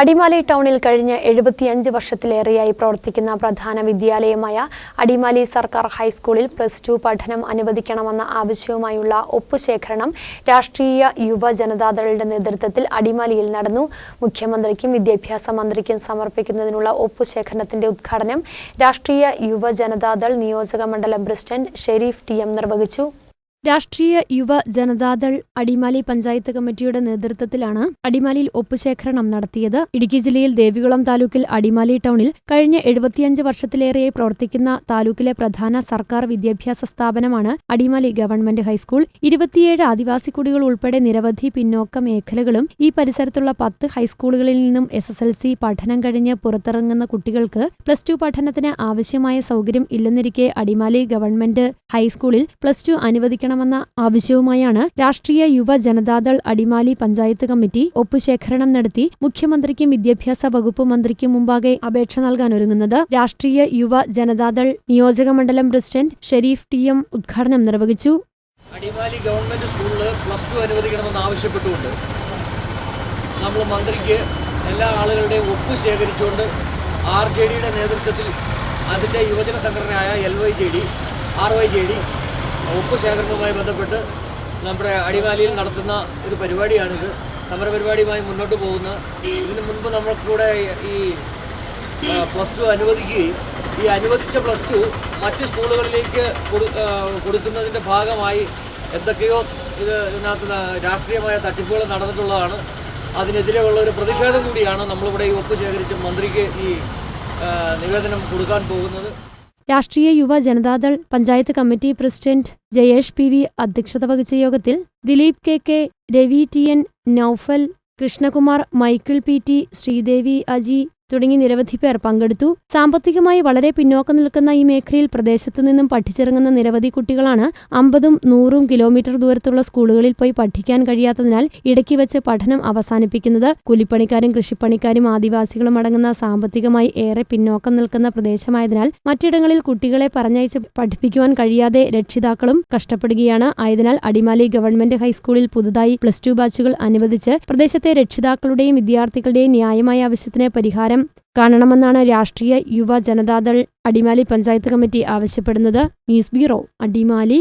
അടിമാലി ടൗണിൽ കഴിഞ്ഞ എഴുപത്തിയഞ്ച് വർഷത്തിലേറെയായി പ്രവർത്തിക്കുന്ന പ്രധാന വിദ്യാലയമായ അടിമാലി സർക്കാർ ഹൈസ്കൂളിൽ പ്ലസ് ടു പഠനം അനുവദിക്കണമെന്ന ആവശ്യവുമായുള്ള ഒപ്പുശേഖരണം രാഷ്ട്രീയ യുവ ജനതാദളുടെ നേതൃത്വത്തിൽ അടിമാലിയിൽ നടന്നു. മുഖ്യമന്ത്രിക്കും വിദ്യാഭ്യാസ മന്ത്രിക്കും സമർപ്പിക്കുന്നതിനുള്ള ഒപ്പുശേഖരണത്തിന്റെ ഉദ്ഘാടനം രാഷ്ട്രീയ യുവ ജനതാദൾ നിയോജക മണ്ഡലം പ്രസിഡന്റ് ഷെരീഫ് ടി എം നിർവഹിച്ചു. രാഷ്ട്രീയ യുവ ജനതാദൾ അടിമാലി പഞ്ചായത്ത് കമ്മിറ്റിയുടെ നേതൃത്വത്തിലാണ് അടിമാലിയിൽ ഒപ്പുശേഖരണം നടത്തിയത്. ഇടുക്കി ജില്ലയിൽ ദേവികുളം താലൂക്കിൽ അടിമാലി ടൗണിൽ കഴിഞ്ഞ എഴുപത്തിയഞ്ച് വർഷത്തിലേറെയായി പ്രവർത്തിക്കുന്ന താലൂക്കിലെ പ്രധാന സർക്കാർ വിദ്യാഭ്യാസ സ്ഥാപനമാണ് അടിമാലി ഗവൺമെന്റ് ഹൈസ്കൂൾ. ഇരുപത്തിയേഴ് ആദിവാസി കുടികൾ ഉൾപ്പെടെ നിരവധി പിന്നോക്ക മേഖലകളും ഈ പരിസരത്തുള്ള പത്ത് ഹൈസ്കൂളുകളിൽ നിന്നും എസ് എസ് എൽ സി പഠനം കഴിഞ്ഞ് പുറത്തിറങ്ങുന്ന കുട്ടികൾക്ക് പ്ലസ് ടു പഠനത്തിന് ആവശ്യമായ സൗകര്യം ഇല്ലെന്നിരിക്കെ അടിമാലി ഗവൺമെന്റ് ഹൈസ്കൂളിൽ പ്ലസ് ടു അനുവദിക്കണമെന്ന ആവശ്യവുമായാണ് രാഷ്ട്രീയ യുവ ജനതാദൾ അടിമാലി പഞ്ചായത്ത് കമ്മിറ്റി ഒപ്പുശേഖരണം നടത്തി മുഖ്യമന്ത്രിക്കും വിദ്യാഭ്യാസ വകുപ്പ് മന്ത്രിക്കും മുമ്പാകെ അപേക്ഷ നൽകാൻ ഒരുങ്ങുന്നത്. രാഷ്ട്രീയ യുവ ജനതാദൾ നിയോജക മണ്ഡലം പ്രസിഡന്റ് ഷെരീഫ് ടി എം ഉദ്ഘാടനം നിർവഹിച്ചു. അടിമാലി ഗവൺമെന്റ് സ്കൂളിൽ പ്ലസ് ടു അനുവദിക്കണമെന്ന് ആവശ്യപ്പെട്ടുകൊണ്ട് നമ്മൾ മന്ത്രിക്ക് എല്ലാ ആളുകളുടെയും ഒപ്പ് ശേഖരിച്ചുകൊണ്ട് ആർ ജെ ഡിയുടെ നേതൃത്വത്തിൽ അതിന്റെ യുവജന സംഘടനയായ L Y J D R Y J D ഒപ്പ് ശേഖരണവുമായി ബന്ധപ്പെട്ട് നമ്മുടെ അടിമാലിയിൽ നടത്തുന്ന ഒരു പരിപാടിയാണിത്. സമരപരിപാടിയുമായി മുന്നോട്ട് പോകുന്ന ഇതിനു മുൻപ് നമ്മൾക്കൂടെ ഈ പ്ലസ് ടു അനുവദിക്കുകയും ഈ അനുവദിച്ച പ്ലസ് ടു മറ്റ് സ്കൂളുകളിലേക്ക് കൊടു കൊടുക്കുന്നതിന്റെ ഭാഗമായി എന്തൊക്കെയോ ഇത് ഇതിനകത്ത് രാഷ്ട്രീയമായ തട്ടിപ്പുകൾ നടന്നിട്ടുള്ളതാണ്. അതിനെതിരെയുള്ള ഒരു പ്രതിഷേധം കൂടിയാണ് നമ്മളിവിടെ ഈ ഒപ്പ് ശേഖരിച്ച് മന്ത്രിക്ക് ഈ നിവേദനം കൊടുക്കാൻ പോകുന്നത്. Rashtriya Yuva Janata Dal panchayat committee president Jayesh P V അധ്യക്ഷത വഹിച്ച യോഗത്തിൽ Dileep K K Ravi T N Noufal Krishnakumar Michael P T Sreedevi Aji തുടങ്ങി നിരവധി പേർ പങ്കെടുത്തു. സാമ്പത്തികമായി വളരെ പിന്നോക്കം നിൽക്കുന്ന ഈ മേഖലയിൽ പ്രദേശത്തു നിന്നും പഠിച്ചിറങ്ങുന്ന നിരവധി കുട്ടികളാണ് അമ്പതും നൂറും കിലോമീറ്റർ ദൂരത്തുള്ള സ്കൂളുകളിൽ പോയി പഠിക്കാൻ കഴിയാത്തതിനാൽ ഇടയ്ക്ക് വെച്ച് പഠനം അവസാനിപ്പിക്കുന്നത്. കൂലിപ്പണിക്കാരും കൃഷിപ്പണിക്കാരും ആദിവാസികളും അടങ്ങുന്ന സാമ്പത്തികമായി ഏറെ പിന്നോക്കം നിൽക്കുന്ന പ്രദേശമായതിനാൽ മറ്റിടങ്ങളിൽ കുട്ടികളെ പറഞ്ഞയച്ച് പഠിപ്പിക്കുവാൻ കഴിയാതെ രക്ഷിതാക്കളും കഷ്ടപ്പെടുകയാണ്. ആയതിനാൽ അടിമാലി ഗവൺമെന്റ് ഹൈസ്കൂളിൽ പുതുതായി പ്ലസ് ടു ബാച്ചുകൾ അനുവദിച്ച് പ്രദേശത്തെ രക്ഷിതാക്കളുടെയും വിദ്യാർത്ഥികളുടെയും ന്യായമായ ആവശ്യത്തിന് പരിഹാരം കാണണമെന്നാണ് രാഷ്ട്രീയ യുവ ജനതാദൾ അടിമാലി പഞ്ചായത്ത് കമ്മിറ്റി ആവശ്യപ്പെടുന്നത്. News bureau Adimali.